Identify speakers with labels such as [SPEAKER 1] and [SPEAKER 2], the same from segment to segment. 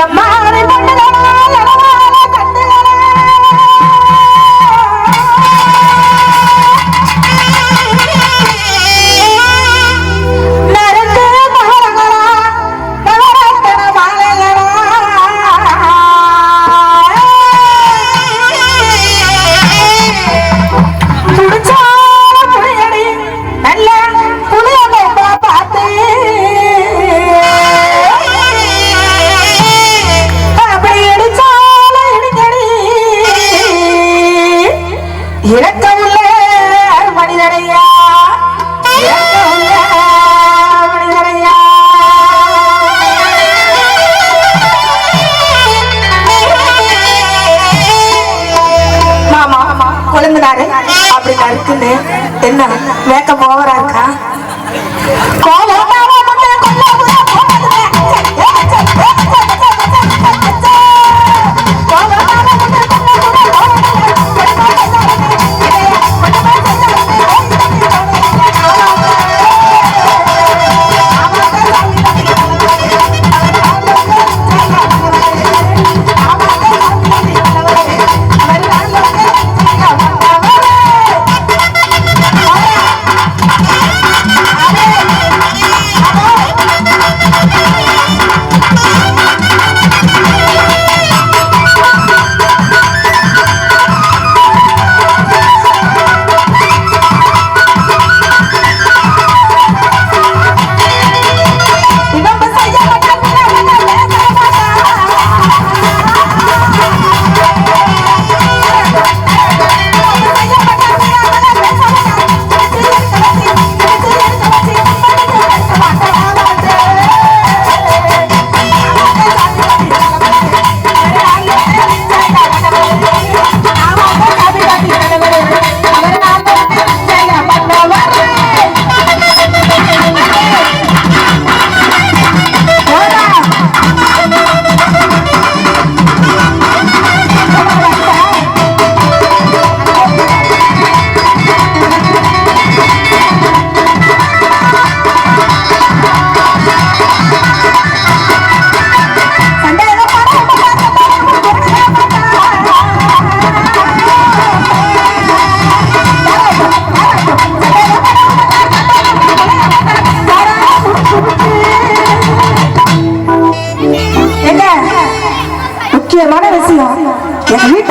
[SPEAKER 1] i'm not amar el mundo அப்படி என்ன makeup ஓவரா இருக்கா?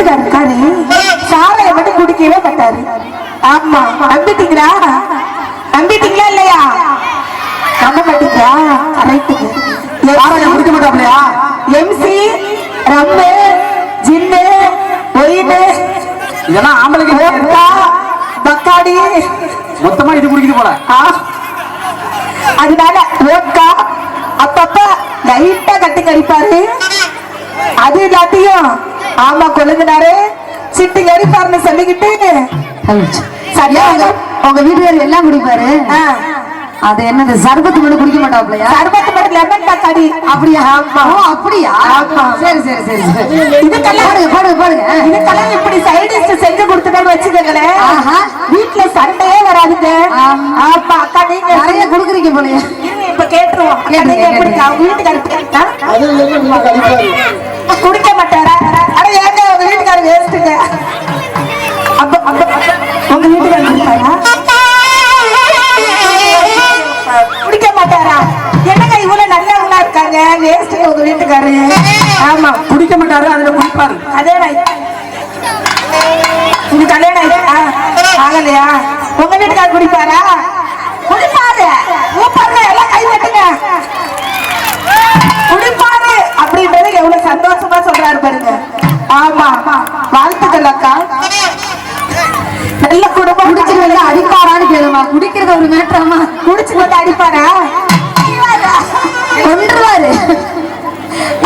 [SPEAKER 1] வீட்டுக்காரர் இருக்காரு சாலையை மட்டும் குடிக்கவே மாட்டாரு. ஆமா நம்பிட்டீங்களா நம்பிட்டீங்களா இல்லையா? நம்ப மாட்டீங்களா? கரெக்டுங்க
[SPEAKER 2] சாராயம் குடிக்க மாட்டாப்லையா?
[SPEAKER 1] எம்சி ரம்மு ஜின்னு ஒயின்னு
[SPEAKER 2] இதெல்லாம் ஆம்பளைக்கு
[SPEAKER 1] பக்காடி
[SPEAKER 2] மொத்தமா இது குடிக்குது போல.
[SPEAKER 1] அதனால வோட்கா அப்பப்ப லைட்டா கட்டி கடிப்பாரு. அது இல்லாட்டியும் ஆமா கொழுந்தினாரு. சிட்டி கடிப்பாருன்னு சொல்லிக்கிட்டு. சரியா?
[SPEAKER 3] உங்க வீட்டுக்காரர் எல்லாம் குடிப்பாரு. அது என்னது சர்பத்து மட்டும் குடிக்க மாட்டாப்லையா
[SPEAKER 1] சர்பத்து மட்டும் லெமன் பக்காடி
[SPEAKER 3] அப்படியா?
[SPEAKER 1] ஆமா.
[SPEAKER 3] ஓ அப்படியா?
[SPEAKER 1] ஆமா.
[SPEAKER 3] சரி சரி சரி சரி.
[SPEAKER 1] இதுக்கெல்லாம்
[SPEAKER 3] பாடுங்க பாடுங்க பாடுங்க.
[SPEAKER 1] இதுக்கெல்லாம் இப்படி சைடிஸ்ட் செஞ்சு கொடுத்துட்டேன்னு வச்சுக்கோங்களேன்.
[SPEAKER 3] ஆஹா.
[SPEAKER 1] வீட்டுல சண்டையே வராதுங்க.
[SPEAKER 3] ஆமா.
[SPEAKER 1] ஆமா அக்கா நீங்க
[SPEAKER 3] நிறைய குடுக்குறீங்க போலயே.
[SPEAKER 1] இப்ப கேட்டுருவோம். எப்படி. அவங்க வீட்டுக்கு குடிக்க மாட்டாரா? ஏங்க உங்க வீட்டுக்காரர் வேஸ்ட்டுங்க அப்ப அப்ப உங்க வீட்டுக்காரர் குடிப்பாரா குடிக்க மாட்டாரா? என்னங்க இவ்வளவு நல்லவங்களா இருக்காங்க? வேஸ்ட்டுங்க உங்க வீட்டுக்காரரு ஆமா
[SPEAKER 2] குடிக்க மாட்டாரு அதுல குடிப்பாரு.
[SPEAKER 1] ஆயிடுச்சு. உங்க கல்யாணம்? ஆகலையா? உங்க வீட்டுக்காரர் குடிப்பாரா? குடிப்பாரு?
[SPEAKER 3] கேளுமா குடிக்கிறது ஒரு மேட்டராமா
[SPEAKER 1] குடிச்சு வந்து அடிப்பாரா?
[SPEAKER 3] கொன்றுவாரு.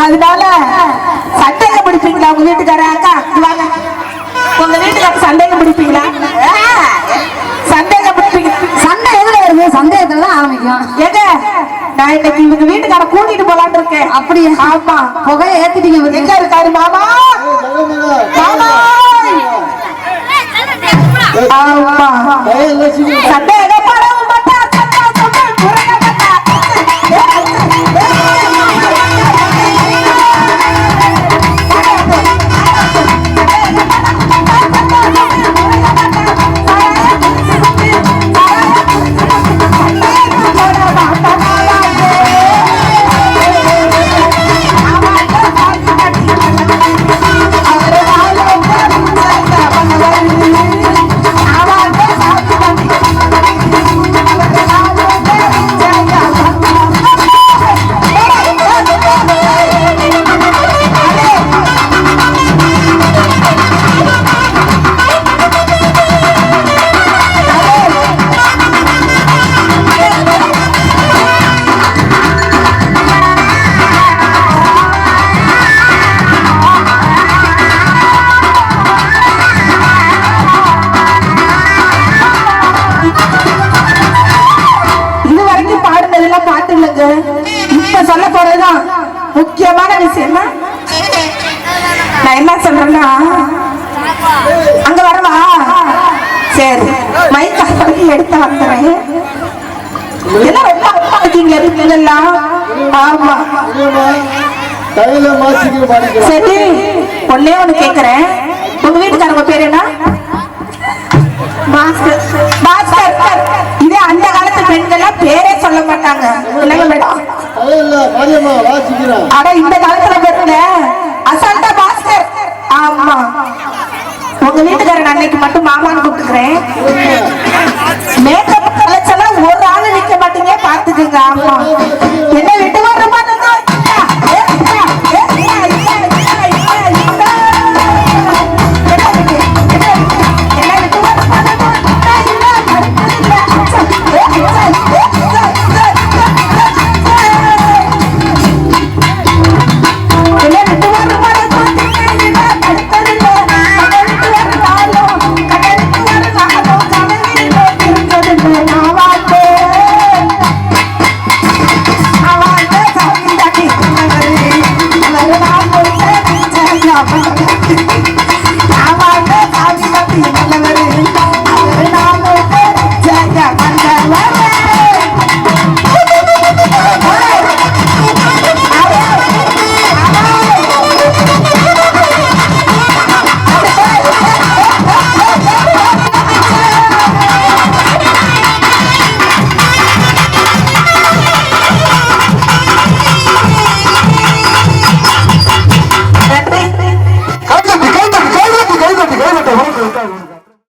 [SPEAKER 1] அதனால சண்டையில பிடிப்பீங்களா உங்க வீட்டுக்கார அக்கா வாங்க. உங்க வீட்டுக்கார சண்டையில பிடிப்பீங்களா சண்டையில பிடிப்பீங்களா
[SPEAKER 3] சண்டை எதுல வருது? சந்தேகத்துல தான் ஆரம்பிக்கும்.
[SPEAKER 1] ஏங்க நான் இன்னைக்கு இவங்க வீட்டுக்கார கூட்டிட்டு போலான்னு இருக்கேன். ஆமா.
[SPEAKER 3] புகையை ஏத்திட்டீங்க.
[SPEAKER 1] எங்க இருக்காரு? மாமா! மாமா! ஆமா சந்தேகப்படவும் சொல்ல போறதுதான் முக்கியமான தெரியுமா நான் என்ன சொல்றேன்னா அங்க வரவா? சரி மைக் எடுத்து வந்துடுறேன். என்ன ரொம்ப அப்பா இருக்கீங்க? இருக்கீங்களா ஆமா. சரி ஒன்னே ஒண்ணு கேக்குறேன். உங்க வீட்டுக்காரங்க பேர் என்ன? பாஸ்கர் பாஸ்கர் உங்க வீட்டுக்காரன் அன்னைக்கு மட்டும் மாமான்னு கூப்பிட்டுக்கிறேன்.